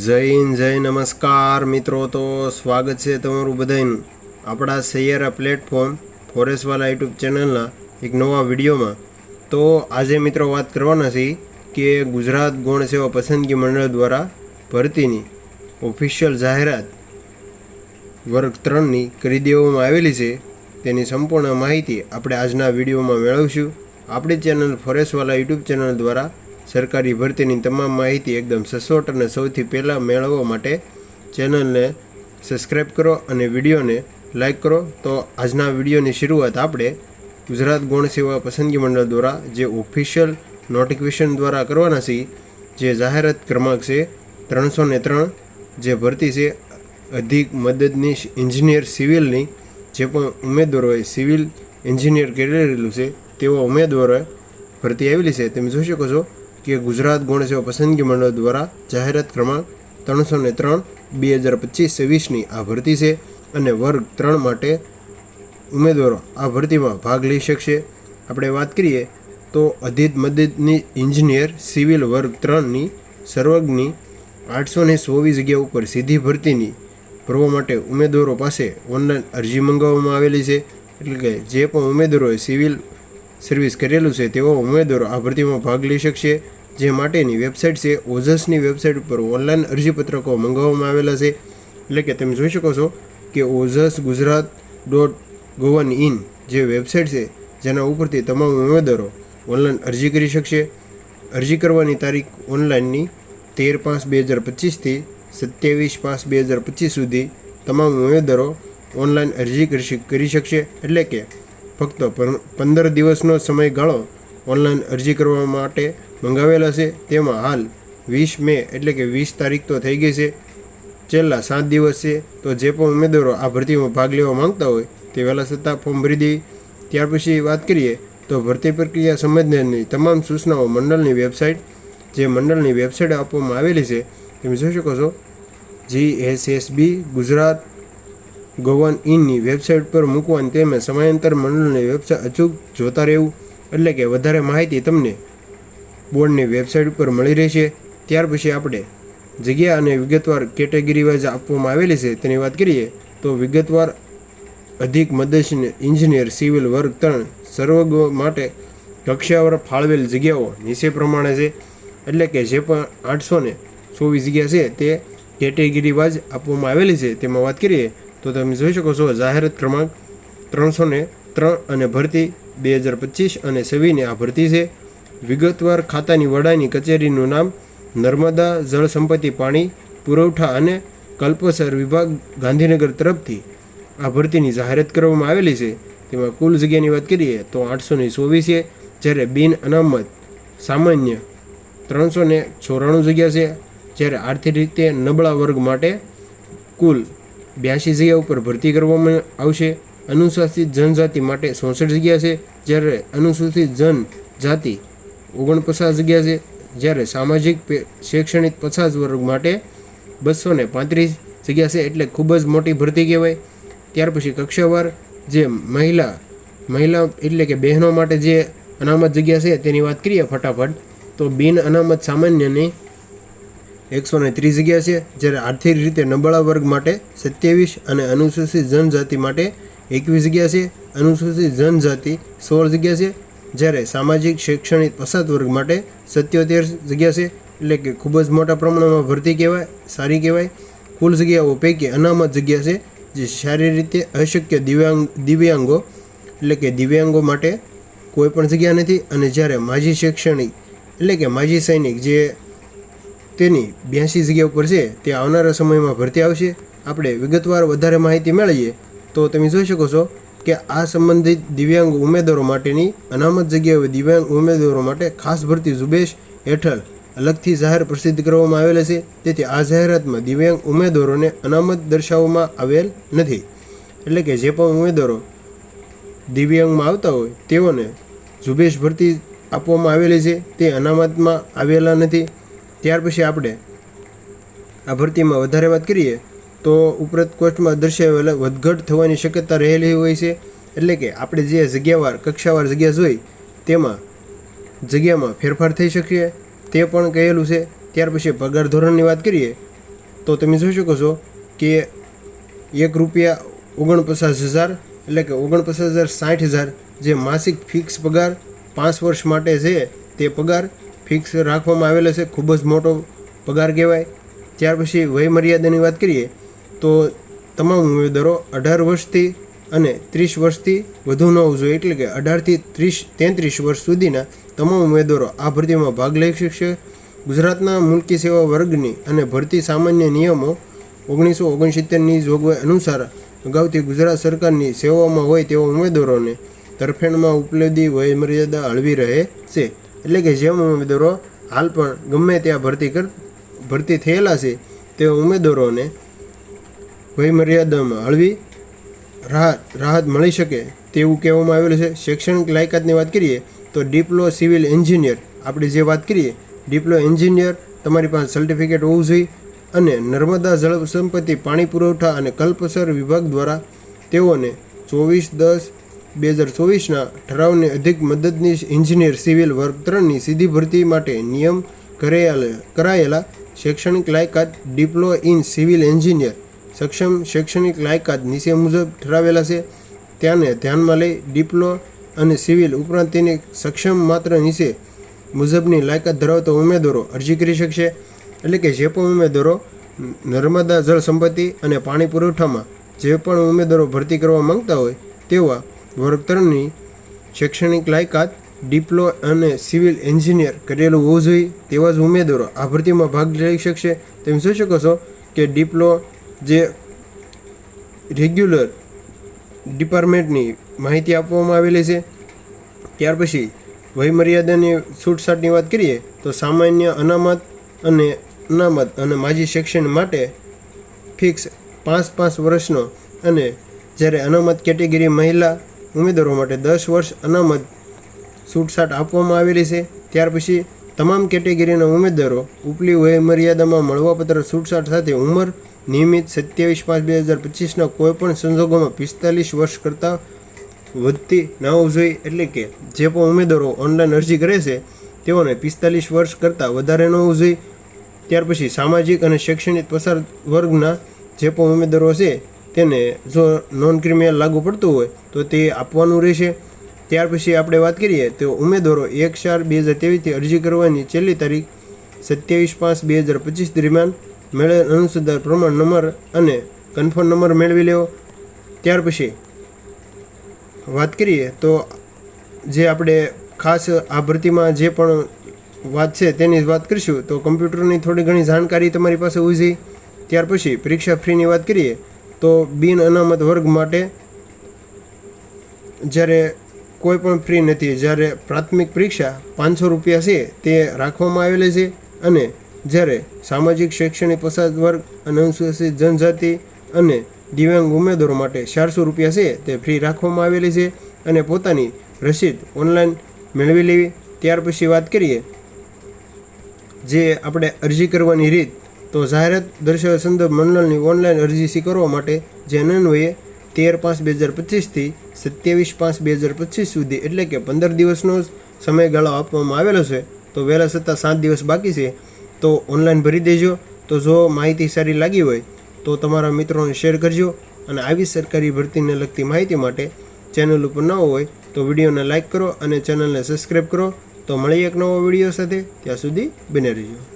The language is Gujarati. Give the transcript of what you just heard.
જય હિન્દ, જય નમસ્કાર મિત્રો. તો સ્વાગત છે તમારું બધાનું આપણા સૈયારા પ્લેટફોર્મ ફોરેસ્ટવાલા યુટ્યુબ ચેનલના એક નવા વિડીયોમાં. તો આજે મિત્રો વાત કરવાના છે કે ગુજરાત ગૌણ સેવા પસંદગી મંડળ દ્વારા ભરતીની ઓફિશિયલ જાહેરાત વર્ગ ત્રણની કરી દેવામાં આવેલી છે. તેની સંપૂર્ણ માહિતી આપણે આજના વિડીયોમાં મેળવીશું. આપણી ચેનલ ફોરેસ્ટવાલા યુટ્યુબ ચેનલ દ્વારા સરકારી ભરતીની તમામ માહિતી એકદમ સચોટ અને સૌથી પહેલાં મેળવવા માટે ચેનલને સબસ્ક્રાઈબ કરો અને વિડીયોને લાઈક કરો. તો આજના વિડીયોની શરૂઆત આપણે ગુજરાત ગૌણ સેવા પસંદગી મંડળ દ્વારા જે ઓફિશિયલ નોટિફિકેશન દ્વારા કરવાના છે, જે જાહેરાત ક્રમાંક છે ત્રણસો ને ત્રણ, જે ભરતી છે અધિક મદદનીશ એન્જિનિયર સિવિલની, જે પણ ઉમેદવારોએ સિવિલ એન્જિનિયર કરેલું છે, તેવા ઉમેદવારોએ ભરતી આવેલી છે. તમે જોઈ શકો છો કે ગુજરાત ગૌણ સેવા પસંદગી મંડળ દ્વારા જાહેરાત ક્રમાંક ત્રણસો ને ત્રણ, બે હજાર પચીસ વીસની આ ભરતી છે અને વર્ગ ત્રણ માટે ઉમેદવારો આ ભરતીમાં ભાગ લઈ શકશે. આપણે વાત કરીએ તો અધિત મદદની ઇન્જિનિયર સિવિલ વર્ગ ત્રણની, સર્વજ્ઞની આઠસો ને સોવી જગ્યા ઉપર સીધી ભરતીની ભરવા માટે ઉમેદવારો પાસે ઓનલાઈન અરજી મંગાવવામાં આવેલી છે. એટલે કે જે પણ ઉમેદવારોએ સિવિલ સર્વિસ કરેલું છે તેવા ઉમેદવારો આ ભરતીમાં ભાગ લઈ શકશે. જે માટેની વેબસાઇટ છે ઓઝસની વેબસાઇટ ઉપર ઓનલાઈન અરજીપત્રકો મંગાવવામાં આવેલા છે. એટલે કે તમે જોઈ શકો છો કે Ojas Gujarat dot gov in જે વેબસાઇટ છે, જેના ઉપરથી તમામ ઉમેદવારો ઓનલાઈન અરજી કરી શકશે. અરજી કરવાની તારીખ ઓનલાઈનની તેર પાંચ બે હજાર પચીસથી સત્યાવીસ પાંચ બે હજાર પચીસ સુધી તમામ ઉમેદવારો ઓનલાઈન અરજી કરી શકશે. એટલે કે ફક્ત પંદર દિવસનો સમયગાળો ઓનલાઈન અરજી કરવા માટે મંગાવેલા છે. તેમાં હાલ વીસ મે એટલે કે વીસ તારીખ તો થઈ ગઈ છે. છેલ્લા સાત દિવસ છે. તો જે પણ ઉમેદવારો આ ભરતીમાં ભાગ લેવા માંગતા હોય તે વહેલા છતાં ફોર્મ ભરી દેવી ત્યાર પછી વાત કરીએ તો ભરતી પ્રક્રિયા સંબંધની તમામ સૂચનાઓ મંડળની વેબસાઇટ, જે મંડળની વેબસાઇટ આપવામાં આવેલી છે. તમે જોઈ શકો છો. G S S B, Gujarat gov ઇનની website પર મૂકવાની તેમજ સમયાંતર મંડળની વેબસાઇટ અચૂક જોતા રહેવું, એટલે કે વધારે માહિતી તમને બોર્ડની વેબસાઇટ ઉપર મળી રહેશે. ત્યાર પછી આપણે જગ્યા અને વિગતવાર કેટેગરી વાઇઝ આપવામાં આવેલી છે, તેની વાત કરીએ તો વિગતવાર અધિક મદદ એન્જિનિયર સિવિલ વર્ગ ત્રણ સર્વગો માટે કક્ષાવાર ફાળવેલ જગ્યાઓ નીચે પ્રમાણે છે. એટલે કે જે પણ આઠસો ને ચોવીસ જગ્યા છે, તે કેટેગરી વાઇઝ આપવામાં આવેલી છે. તેમાં વાત કરીએ તો તમે જોઈ શકો છો, જાહેરાત ક્રમાંક ત્રણસો ને ત્રણ અને ભરતી બે હજાર પચીસ અને છવ્વીસની આ ભરતી છે. વિગતવાર ખાતાની વડાની કચેરીનું નામ નર્મદા જળ સંપત્તિ, પાણી, પુરવઠા અને કલ્પસર વિભાગ ગાંધીનગર તરફથી આ ભરતીની જાહેરાત કરવામાં આવેલી છે. તેમાં કુલ જગ્યાની વાત કરીએ તો આઠસો ને ચોવીસ છે, જ્યારે બિન અનામત સામાન્ય ત્રણસો ને ચોરાણું જગ્યા છે. જ્યારે આર્થિક રીતે નબળા વર્ગ માટે કુલ બ્યાસી જગ્યા ઉપર ભરતી કરવામાં આવશે. અનુસૂચિત જનજાતિ માટે ચોસઠ જગ્યા છે. જ્યારે અનુસૂચિત જનજાતિ ઓગણપચાસ જગ્યા છે. જ્યારે સામાજિક શૈક્ષણિક પચાસ વર્ગ માટે બસો ને પાંત્રીસ જગ્યા છે એટલે ખૂબ જ મોટી ભરતી કહેવાય. ત્યાર પછી કક્ષાવાર જે મહિલા મહિલા એટલે કે બહેનો માટે જે અનામત જગ્યા છે તેની વાત કરીએ ફટાફટ, તો બિન અનામત સામાન્યની એકસો ને ત્રીસ જગ્યા છે, જ્યારે આર્થિક રીતે નબળા વર્ગ માટે સત્યાવીસ અને અનુસૂચિત જનજાતિ માટે એકવીસ જગ્યા છે. અનુસૂચિત જનજાતિ સોળ જગ્યા છે, જ્યારે સામાજિક, શૈક્ષણિક પસાત વર્ગ માટે સત્યોતેર જગ્યા છે, એટલે કે ખૂબ જ મોટા પ્રમાણમાં ભરતી કહેવાય, સારી કહેવાય. કુલ જગ્યાઓ પૈકી અનામત જગ્યા છે, જે શારીરિક રીતે અશક્ય દિવ્યાંગ, દિવ્યાંગો, એટલે કે દિવ્યાંગો માટે કોઈ પણ જગ્યા નથી. અને જ્યારે માજી શૈક્ષણિક, એટલે કે માજી સૈનિક જે તેની બ્યાસી જગ્યા ઉપર છે, તે આવનારા સમયમાં ભરતી આવશે. આપણે વિગતવાર વધારે માહિતી મેળવીએ, તો તમે જોઈ શકો છો કે આ સંબંધિત દિવ્યાંગ ઉમેદવારો માટેની અનામત જગ્યાએ દિવ્યાંગ ઉમેદવારો માટે ખાસ ભરતી ઝુંબેશ હેઠળ અલગથી જાહેર પ્રસિદ્ધ કરવામાં આવેલ છે. તેથી આ જાહેરાતમાં દિવ્યાંગ ઉમેદવારોને અનામત દર્શાવવામાં આવેલ નથી. એટલે કે જે પણ ઉમેદવારો દિવ્યાંગમાં આવતા હોય, તેઓને ઝુંબેશ ભરતી આપવામાં આવેલી છે. તે અનામતમાં આવેલા નથી. ત્યાર પછી આપણે આ ભરતીમાં વધારે વાત કરીએ, તો ઉપરત કોષ્ટમાં દર્શાવેલા વધઘટ થવાની શક્યતા રહેલી હોય છે. એટલે કે આપણે જે જગ્યાવાર, કક્ષાવાર જગ્યા જોઈ, તેમાં જગ્યામાં ફેરફાર થઈ શકે તે પણ કહેલું છે. ત્યાર પછી પગાર ધોરણની વાત કરીએ, તો તમે જોઈ શકો છો કે એક રૂપિયા ઓગણપચાસ હજાર, એટલે કે ઓગણપચાસ હજાર સાઠ હજાર જે માસિક ફિક્સ પગાર પાંચ વર્ષ માટે છે તે પગાર ફિક્સ રાખવામાં આવેલો છે, ખૂબ જ મોટો પગાર કહેવાય. ત્યાર પછી વયમર્યાદાની વાત કરીએ, તો તમામ ઉમેદવારો અઢાર વર્ષથી અને ત્રીસ વર્ષથી વધુ ન હોવું જોઈએ, એટલે કે અઢારથી ત્રીસ, તેત્રીસ વર્ષ સુધીના તમામ ઉમેદવારો આ ભરતીમાં ભાગ લઈ શકશે. ગુજરાતના મુલકી સેવા વર્ગની અને ભરતી સામાન્ય નિયમો ઓગણીસો ઓગણસિત્તેરની જોગવાઈ અનુસાર અગાઉથી ગુજરાત સરકારની સેવાઓમાં હોય તેવા ઉમેદવારોને તરફેણમાં ઉપલબ્ધિ વયમર્યાદા હળવી રહે છે. એટલે કે જે ઉમેદવારો હાલ પણ ગમે ત્યાં ભરતી કર, ભરતી થયેલા છે, તે ઉમેદવારોને વયમર્યાદામાં હળવી રાહત રાહત મળી શકે તેવું કહેવામાં આવેલું છે. શૈક્ષણિક લાયકાતની વાત કરીએ તો ડિપ્લો સિવિલ એન્જિનિયર, આપણે જે વાત કરીએ, ડિપ્લો એન્જિનિયર તમારી પાસે સર્ટિફિકેટ હોવું જોઈએ અને નર્મદા જળ સંપત્તિ પાણી પુરવઠા અને કલ્પસર વિભાગ દ્વારા તેઓને ચોવીસ દસ બે હજાર ચોવીસના ઠરાવને અધિક મદદનીશ એન્જિનિયર સિવિલ વર્ગ ત્રણની સીધી ભરતી માટે નિયમ કરાયેલા શૈક્ષણિક લાયકાત ડિપ્લો ઇન સિવિલ એન્જિનિયર સક્ષમ શૈક્ષણિક લાયકાત નીચે મુજબ ઠરાવેલા છે. ત્યાંને ધ્યાનમાં લઈ ડિપ્લો અને સિવિલ ઉપરાંત તેની સક્ષમ માત્ર નીચે મુજબની લાયકાત ધરાવતા ઉમેદવારો અરજી કરી શકશે. એટલે કે જે પણ ઉમેદવારો નર્મદા જળ સંપત્તિ અને પાણી પુરવઠામાં જે પણ ઉમેદવારો ભરતી કરવા માંગતા હોય તેવા વર્ગ શૈક્ષણિક લાયકાત, ડિપ્લો અને સિવિલ એન્જિનિયર કરેલું હોવું જોઈએ તેવા જ ઉમેદવારો આ ભરતીમાં ભાગ લઈ શકશે. તમે જોઈ શકો છો કે ડિપ્લો જે રેગ્યુલર ડિપાર્ટમેન્ટની માહિતી આપવામાં આવેલી છે. ત્યાર પછી વયમર્યાદાની છૂટછાટની વાત કરીએ તો સામાન્ય અનામત અને અનામત અને માજી શિક્ષણ માટે ફિક્સ પાંચ પાંચ વર્ષનો અને જ્યારે અનામત કેટેગરી મહિલા ઉમેદવારો માટે દસ વર્ષ અનામત છૂટછાટ આપવામાં આવેલી છે. ત્યાર પછી તમામ કેટેગરીના ઉમેદવારો ઉપલી વય મર્યાદામાં મળવાપત્ર છૂટછાટ સાથે ઉંમર નિયમિત સત્યાવીસ પાંચ બે હજાર પચીસના કોઈપણ સંજોગોમાં પિસ્તાલીસ વર્ષ કરતાં વધતી ના હોવું એટલે કે જે પણ ઉમેદવારો ઓનલાઈન અરજી કરે છે, તેઓને પિસ્તાલીસ વર્ષ કરતાં વધારે ન હોવું જોઈએ. ત્યાર પછી સામાજિક અને શૈક્ષણિક પસાર વર્ગના જે પણ ઉમેદવારો છે તેને જો નોન ક્રિમિનલ લાગુ પડતું હોય, તો તે આપવાનું રહેશે. ત્યાર પછી આપણે વાત કરીએ તો ઉમેદવારો એક ચાર બે હજાર ત્રેવીસથી અરજી કરવાની છેલ્લી તારીખ સત્યાવીસ પાંચ બે હજાર પચીસ દરમિયાન. મેળવેલ અનુસંધાન પ્રમાણ નંબર અને કન્ફર્મ નંબર મેળવી લેવો. ત્યાર પછી વાત કરીએ તો જે આપણે ખાસ આ ભરતીમાં જે પણ વાત છે તેની વાત કરીશું. તો કમ્પ્યુટરની થોડી ઘણી જાણકારી તમારી પાસે હોવી જોઈએ. ત્યાર પછી પરીક્ષા ફ્રીની વાત કરીએ તો બિન અનામત વર્ગ માટે જ્યારે કોઈ પણ ફ્રી નથી, જ્યારે પ્રાથમિક પરીક્ષા પાંચસો રૂપિયા છે, તે રાખવામાં આવેલી છે અને જ્યારે સામાજિક શૈક્ષણિક પસાર વર્ગ અને અનુસૂચિત જનજાતિ અને દિવ્યાંગ ઉમેદવારો માટે ચારસો રૂપિયા છે, તે ફ્રી રાખવામાં આવેલી છે અને પોતાની રસીદ ઓનલાઈન મેળવી લેવી. ત્યાર પછી વાત કરીએ જે આપણે અરજી કરવાની રીત તો જાહેરાત દર્શાવેલ સંદર્ભ મંડળની ઓનલાઈન અરજી સ્વીકારવા માટે જે અન્વયે તેર પાંચ બે હજાર પચીસથી સત્યાવીસ પાંચ બે હજાર પચીસ સુધી એટલે કે પંદર દિવસનો જ સમયગાળો આપવામાં આવેલો છે. તો વહેલા છતાં સાત દિવસ બાકી છે. તો ઓનલાઈન ભરી દેજો. તો જો માહિતી સારી લાગી હોય, તો તમારા મિત્રોને શેર કરજો અને આવી સરકારી ભરતીને લગતી માહિતી માટે ચેનલ ઉપર ન હોય તો વિડીયોને લાઇક કરો અને ચેનલને સબસ્ક્રાઈબ કરો. તો મળીએ એક નવો વીડિયો સાથે. ત્યાં સુધી બને રહીજો.